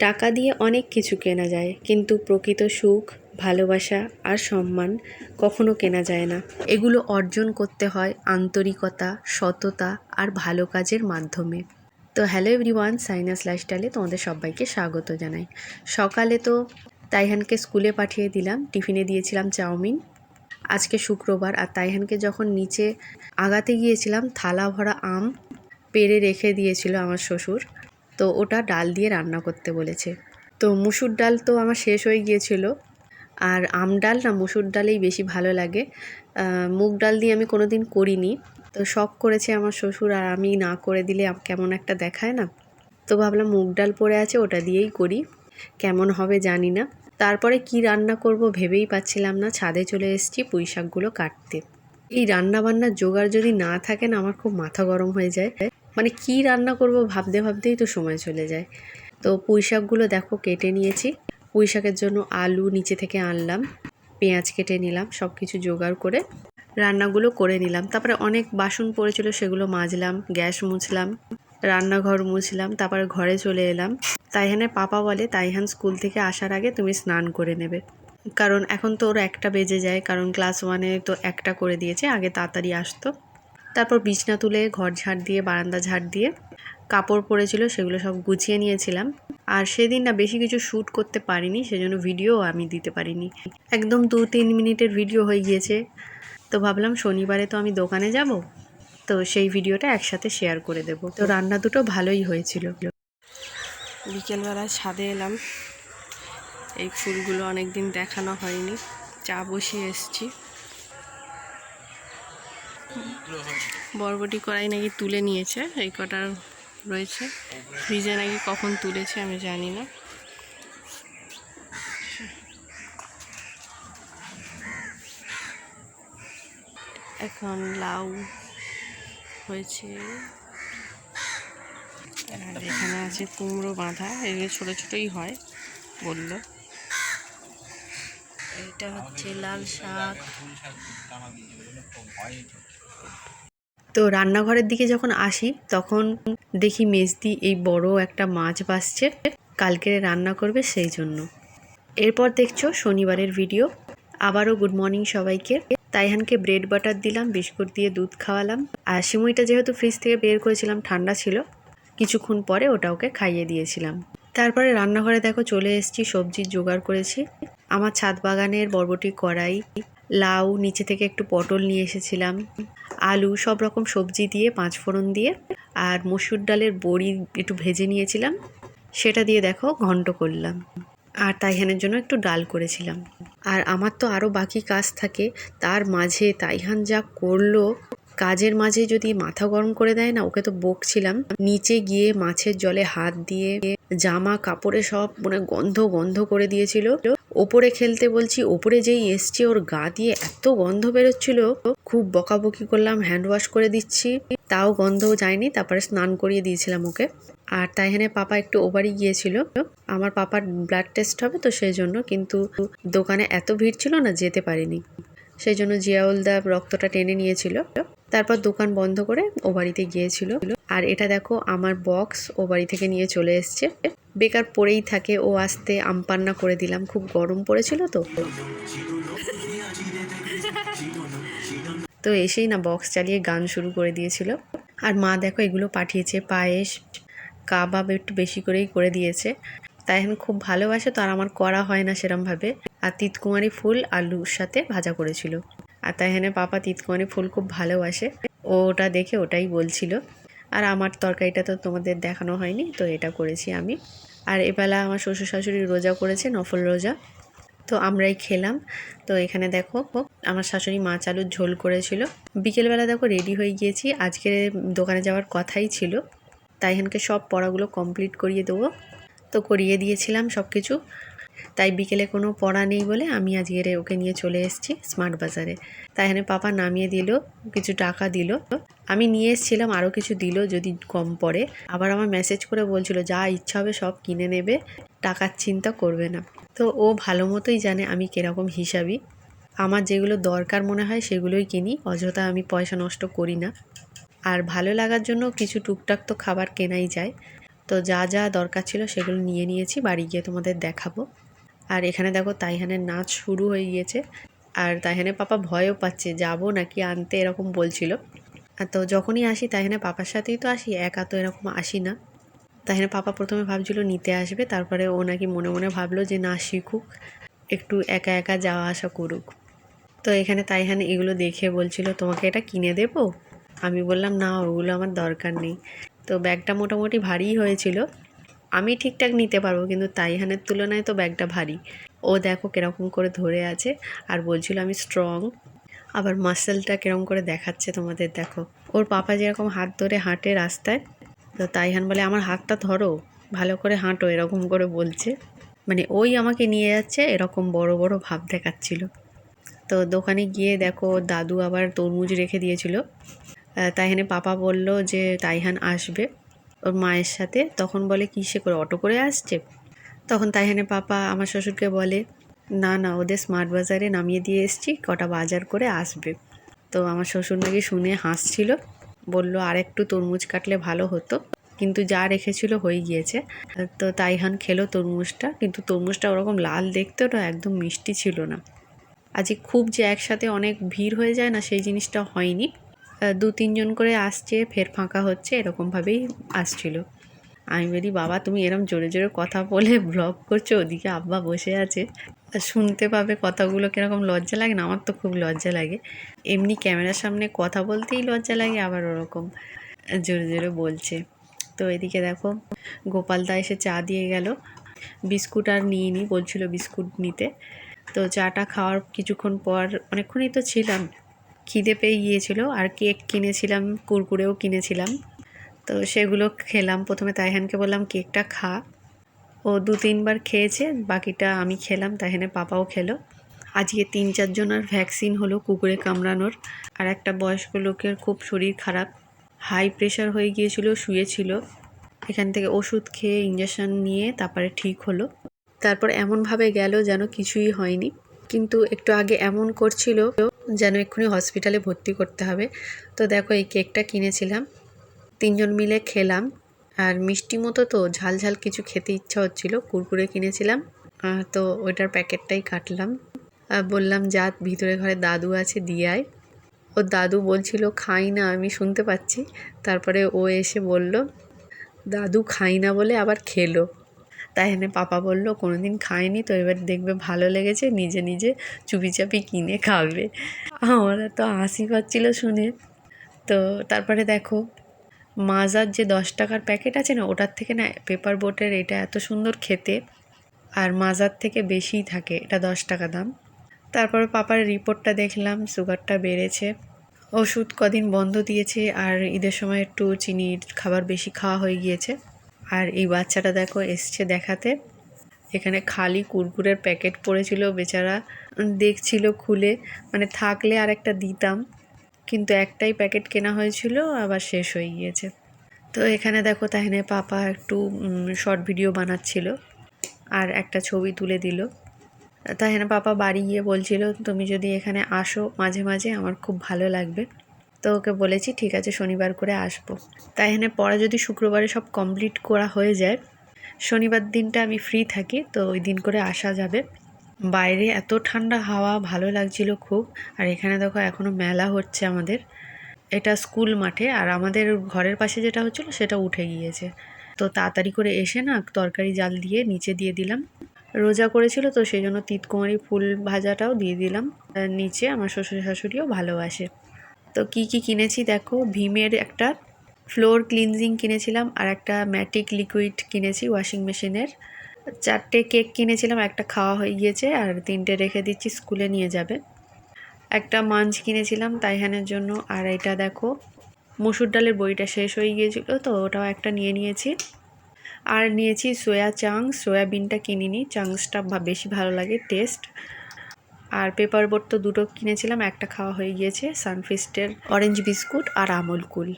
টাকা দিয়ে অনেক কিছু কেনা যায়, কিন্তু প্রকৃত সুখ, ভালোবাসা আর সম্মান কখনো কেনা যায় না। এগুলো অর্জন করতে হয় আন্তরিকতা, সততা আর ভালো কাজের মাধ্যমে। তো হ্যালো এভরিওয়ান, সাইনাস লাইফস্টাইলে তোমাদের সবাইকে স্বাগত জানাই। সকালে তো তাইহানকে স্কুলে পাঠিয়ে দিলাম, টিফিনে দিয়েছিলাম চাউমিন। আজকে শুক্রবার, আর তাইহানকে যখন নিচে আগাতে গিয়েছিলাম, থালা ভরা আম পেরে রেখে দিয়েছিল আমার শ্বশুর। তো ওটা ডাল দিয়ে রান্না করতে বলেছে। তো মুসুর ডাল তো আমার শেষ হয়ে গিয়েছিল। আর আম ডাল না মুসুর ডালেই বেশি ভালো লাগে। মুগ ডাল দিয়ে আমি কোনো দিন করিনি। তো শখ করেছে আমার শ্বশুর, আর আমি না করে দিলে কেমন একটা দেখায় না? তো ভাবলাম মুগ ডাল পড়ে আছে, ওটা দিয়েই করি। কেমন হবে জানি না। তারপরে কি রান্না করব ভেবেই পাচ্ছিলাম না। ছাদে চলে এসেছি পুঁই শাকগুলো কাটতে। এই রান্না বান্নার জোগাড় যদি না থাকে না, আমার খুব মাথা গরম হয়ে যায়। মানে কি রান্না করব ভাবতে ভাবতেই তো সময় চলে যায়। তো পুঁই শাকগুলো দেখো কেটে নিয়েছি। পুঁই শাকের জন্য আলু নিচে থেকে আনলাম, পেঁয়াজ কেটে নিলাম সব কিছু জোগাড় করে রান্নাগুলো করে নিলাম। তারপরে অনেক বাসন পড়েছিল, সেগুলো মাজলাম, গ্যাস মুছলাম, রান্নাঘর মুছলাম, তারপরে ঘরে চলে এলাম। তাইহানের পাপা বলে, তাইহান স্কুল থেকে আসার আগে তুমি স্নান করে নেবে। কারণ এখন তো ওর একটা বেজে যায়, কারণ ক্লাস ওয়ানে তো একটা করে দিয়েছে, আগে তাড়াতাড়ি আসতো। তারপর বিছনা তুলে ঘর ঝাড় দিয়ে, বারান্দা ঝাড় দিয়ে কাপড় পরেছিল, সেগুলো সব গুছিয়ে নিয়েছিলাম। আর সেদিন না বেশি কিছু শ্যুট করতে পারিনি, সেজন্য ভিডিও আমি দিতে পারিনি। একদম দু তিন মিনিটের ভিডিও হয়ে গিয়েছে। তো ভাবলাম শনিবারে তো আমি দোকানে যাব, তো সেই ভিডিওটা একসাথে শেয়ার করে দেব। তো রান্না দুটো ভালোই হয়েছিল। বিকেলবেলা ছাদে এলাম। এই ফুলগুলো অনেক দিন দেখানো হয়নি। চা বসিয়ে এসছি। বরবটি কড়াই নাকি তুলে নিয়েছে এই কটা রয়েছে। ফ্রিজে নাকি কখন তুলেছে আমি জানি না। এখন লাউ হয়েছে। আর এখানে আছে কুমড়ো বাঁধা এগুলো ছোটো ছোটোই হয় বলল। এইটা হচ্ছে লাল শাক। তো রান্নাঘরের দিকে যখন আসি, তখন দেখি মেজদি এই বড় একটা মাছ বাসছে কালকে রান্না করবে সেই জন্য। এরপর দেখছ শনিবারের ভিডিও আবারও গুড মর্নিং সবাইকে। তাইহানকে ব্রেড বাটার দিলাম, বিস্কুট দিয়ে দুধ খাওয়ালাম। আর সিমুইটা যেহেতু ফ্রিজ থেকে বের করেছিলাম, ঠান্ডা ছিল, কিছুক্ষণ পরে ওটা ওকে খাইয়ে দিয়েছিলাম। তারপরে রান্নাঘরে দেখো চলে এসেছি সবজির জোগাড় করেছি। আমার ছাদ বাগানের বরবটি কড়াই লাউ নিচে থেকে একটু পটল নিয়ে এসেছিলাম, আলু সব রকম সবজি দিয়ে, পাঁচ ফোড়ন দিয়ে, আর মসুর ডালের বড়ি একটু ভেজে নিয়েছিলাম, সেটা দিয়ে দেখো ঘন্ট করলাম, আর তাইহানের জন্য একটু ডাল করেছিলাম। আর আমার তো আরও বাকি কাজ থাকে, তার মাঝে তাইহান যা করল, কাজের মাঝে যদি মাথা গরম করে দেয় না, ওকে তো বকছিলাম। নিচে গিয়ে মাছের জলে হাত দিয়ে, জামা কাপড়ে সব মানে গন্ধ গন্ধ করে দিয়েছিল। ওপরে খেলতে বলছি, ওপরে যেই এসছে, ওর গা দিয়ে এত গন্ধ বেরোচ্ছিল। খুব বকাবকি করলাম হ্যান্ড ওয়াশ করে দিচ্ছি। তাও গন্ধ যায়নি, তারপরে স্নান করিয়ে দিয়েছিলাম ওকে। আর তাই তাইহানে পাপা একটু ওভারই গিয়েছিল। আমার পাপার ব্লাড টেস্ট হবে তো সেই জন্য, কিন্তু দোকানে এত ভিড় ছিল না, যেতে পারিনি। সেই জন্য জিয়াউলদা রক্তটা টেনে নিয়েছিল। তারপর দোকান বন্ধ করে ও বাড়িতে গিয়েছিল। আর এটা দেখো, আমার বক্স ও বাড়ি থেকে নিয়ে চলে এসছে। বেকার পড়েই থাকে, ও আসতে আমপান্না করে দিলাম। খুব গরম পড়েছিল তো। তো এসেই না বক্স চালিয়ে গান শুরু করে দিয়েছিল। আর মা দেখো, এগুলো পাঠিয়েছে, পায়েস, কাবাব একটু বেশি করেই করে দিয়েছে। তাই এখন খুব ভালোবাসে, তো আর আমার করা হয় না সেরমভাবে। আর তিতকুমারী ফুল আলুর সাথে ভাজা করেছিল। আর তাই এখানে পাপা তিতকুমারী ফুল খুব ভালোবাসে। ও ওটা দেখে ওটাই বলছিল। আর আমার তরকারিটা তো তোমাদের দেখানো হয়নি, তো এটা করেছি আমি। আর এবেলা আমার শ্বশুর শাশুড়ি রোজা করেছে নফল রোজা। তো আমরাই খেলাম। তো এখানে দেখো, আমার শাশুড়ি মাছ আলুর ঝোল করেছিল। বিকেলবেলা দেখো রেডি হয়ে গিয়েছি। আজকে দোকানে যাওয়ার কথাই ছিল। তাই এখানকে সব পড়াগুলো কমপ্লিট করিয়ে দেবো। তো করিয়ে দিয়েছিলাম সব কিছু তাই বিকেলে কোনো পড়া নেই বলে আমি আজকের ওকে নিয়ে চলে এসেছি স্মার্ট বাজারে। তাই এখানে পাপা নামিয়ে দিল, কিছু টাকা দিল। আমি নিয়ে এসেছিলাম, আরও কিছু দিল যদি কম পড়ে। আবার আমার মেসেজ করে বলছিল, যা ইচ্ছা হবে সব কিনে নেবে টাকার চিন্তা করবে না। তো ও ভালো মতোই জানে আমি কীরকম হিসাবই আমার যেগুলো দরকার মনে হয় সেগুলোই কিনি, অযথা আমি পয়সা নষ্ট করি না। আর ভালো লাগার জন্য কিছু টুকটাক তো খাবার কেনাই যায়। তো যা যা দরকার ছিল সেগুলো নিয়ে নিয়েছি, বাড়ি গিয়ে তোমাদের দেখাবো। আর এখানে দেখো তাইহানের নাচ শুরু হয়ে গিয়েছে। আর তাইহানের পাপা ভয়ও পাচ্ছে, যাব নাকি আনতে? এরকম বলছিল। তো যখনই আসি তাইহানে পাপার সাথেই তো আসি, একা তো এরকম আসি না। তাইহানে পাপা প্রথমে ভাবছিল নিতে আসবে, তারপরে ও নাকি মনে মনে ভাবলো যে না, শিখুক, একটু একা একা যাওয়া আসা করুক। তো এখানে তাইহান এগুলো দেখে বলছিল, তোমাকে এটা কিনে দেবো? আমি বললাম, না, ওগুলো আমার দরকার নেই। তো ব্যাগটা মোটামুটি ভারী হয়েছিল। আমি ঠিকঠাক নিতে পারব, কিন্তু তাইহানের তুলনায় তো ব্যাগটা ভারী। ও দেখো কীরকম করে ধরে আছে, আর বলছিল আমি স্ট্রং আবার মাসেলটা কীরকম করে দেখাচ্ছে তোমাদের, দেখো। ওর পাপা যেরকম হাত ধরে হাঁটে রাস্তায়, তো তাইহান বলে, আমার হাতটা ধরো, ভালো করে হাঁটো, এরকম করে বলছে। মানে ওই আমাকে নিয়ে যাচ্ছে, এরকম বড় বড় ভাব দেখাচ্ছিল। তো দোকানে গিয়ে দেখো, দাদু আবার তরমুজ রেখে দিয়েছিল। তাইহানে পাপা বলল যে, তাইহান আসবে। ওর মায়ের সাথে, তখন বলে কিসে করে অটো করে আসছে? তখন তাইহানে পাপা আমার শ্বশুরকে বলে, না না, ওদের স্মার্ট বাজারে নামিয়ে দিয়ে এসছি, কটা বাজার করে আসবে। তো আমার শ্বশুর নাকি শুনে হাসছিল, বলল, আর একটু তরমুজ কাটলে ভালো হতো, কিন্তু যা রেখেছিল হয়ে গিয়েছে। তো তাইহান খেলো তরমুজটা, কিন্তু তরমুজটা ওরকম লাল দেখতে ওটা একদম মিষ্টি ছিল না। আজকে খুব যে একসাথে অনেক ভিড় হয়ে যায় না, সেই জিনিসটা হয়নি। দু তিনজন করে আসছে, ফের ফাঁকা হচ্ছে, এরকমভাবেই আসছিল। আমি বলি, বাবা, তুমি এরম জোরে জোরে কথা বলে ব্লগ করছ, ওদিকে আব্বা বসে আছে। শুনতে পাবে কথাগুলো কীরকম লজ্জা লাগে না? আমার তো খুব লজ্জা লাগে। এমনি ক্যামেরার সামনে কথা বলতেই লজ্জা লাগে, আবার ওরকম জোরে জোরে বলছে। তো এদিকে দেখো গোপালদা এসে চা দিয়ে গেল। বিস্কুট আর নিয়ে নি, বলছিল বিস্কুট নিতে। তো চাটা খাওয়ার কিছুক্ষণ পর, অনেকক্ষণই তো ছিলাম খিদে পেয়ে গিয়েছিল আর কেক কিনেছিলাম, কুরকুরেও কিনেছিলাম। তো সেগুলো খেলাম। প্রথমে তাইহানকে বললাম, কেকটা খা। ও দু তিনবার খেয়েছে, বাকিটা আমি খেলাম তাইহানে পাপাও খেলো। আজকে তিন চারজনের ভ্যাকসিন হলো কুকুরে কামড়ানোর, আর একটা বয়স্ক লোকের খুব শরীর খারাপ। হাই প্রেশার হয়ে গিয়েছিল, শুয়েছিল। এখান থেকে ওষুধ খেয়ে ইঞ্জেকশন নিয়ে, তারপরে ঠিক হলো। তারপর এমনভাবে গেল যেন কিছুই হয়নি। কিন্তু একটু আগে এমন করছিল যেন এক্ষুনি হসপিটালে ভর্তি করতে হবে। তো দেখো এই কেকটা কিনেছিলাম। তিনজন মিলে খেলাম। আর মিষ্টি মতো তো ঝাল ঝাল কিছু খেতে ইচ্ছা হচ্ছিল, কুরকুরে কিনেছিলাম। তো ওইটার প্যাকেটটাই কাটলাম। আর বললাম, যা, ভিতরে ঘরে দাদু আছে, দিয়ে আয়। ওর দাদু বলছিল, খাই না, আমি শুনতে পাচ্ছি। তারপরে ও এসে বলল, দাদু খাই না বলে আবার খেলো। তাই এনে পাপা বলল কোনো দিন খায়নি তো, এবার দেখবে ভালো লেগেছে, নিজে নিজে চুপি চাপি কিনে খাবে। আমার তো হাসি পাচ্ছিল শুনে। তো তারপরে দেখো, মাজার যে দশ টাকার প্যাকেট আছে না, ওটার থেকে না পেপার বোটের এটা এত সুন্দর খেতে, আর মাজার থেকে বেশিই থাকে, এটা দশ টাকা দাম। তারপরে পাপার রিপোর্টটা দেখলাম, সুগারটা বেড়েছে, ওষুধ কদিন বন্ধ দিয়েছে, আর ঈদের সময় একটু চিনির খাবার বেশি খাওয়া হয়ে গিয়েছে। আর এই বাচ্চাটা দেখো এসছে দেখাতে। এখানে খালি কুরকুরের প্যাকেট পড়েছিল বেচারা। দেখছিল খুলে মানে থাকলে আর একটা দিতাম। কিন্তু একটাই প্যাকেট কেনা হয়েছিল, আবার শেষ হয়ে গিয়েছে। তো এখানে দেখো তাহলে পাপা একটু শর্ট ভিডিও বানাচ্ছিল আর একটা ছবি তুলে দিল। তাহলে পাপা বাড়ি গিয়ে বলছিল, তুমি যদি এখানে আসো মাঝে মাঝে, আমার খুব ভালো লাগবে। তো ওকে বলেছি, ঠিক আছে, শনিবার করে আসব। তাই এখানে পড়া যদি শুক্রবারে সব কমপ্লিট করা হয়ে যায়, শনিবার দিনটা আমি ফ্রি থাকি, তো ওই দিন করে আসা যাবে। বাইরে এত ঠান্ডা হাওয়া, ভালো লাগছিল খুব। আর এখানে দেখো এখনও মেলা হচ্ছে আমাদের। এটা স্কুল মাঠে, আর আমাদের ঘরের পাশে যেটা হচ্ছিল সেটা উঠে গিয়েছে। তো তাড়াতাড়ি করে এসে না তরকারি জাল দিয়ে নিচে দিয়ে দিলাম। রোজা করেছিল তো সেই জন্য তিতকুমারি ফুল ভাজাটাও দিয়ে দিলাম। নিচে আমার শ্বশুর শাশুড়িও ভালোবাসে। তো কি কি কিনেছি দেখো? ভীমের একটা ফ্লোর ক্লিনজিং কিনেছিলাম আর একটা ম্যাটিক লিকুইড কিনেছি ওয়াশিং মেশিনের চারটে কেক কিনেছিলাম, একটা খাওয়া হয়ে গিয়েছে আর তিনটে রেখে দিচ্ছি, স্কুলে নিয়ে যাবে। একটা মাঞ্চ কিনেছিলাম তাইহানের জন্য আর এটা দেখো, মসুর ডালের বইটা শেষ হয়ে গিয়েছিল তো ওটাও একটা নিয়ে নিয়েছি। আর নিয়েছি সোয়া চাংস সয়াবিনটা কিনিনি চাংসটা বেশি ভালো লাগে টেস্ট আর পেপার বোট তো দুটো কিনেছিলাম, একটা খাওয়া হয়ে গিয়েছে, সানফিস্টের, অরেঞ্জ বিস্কুট আর আমুল কুল।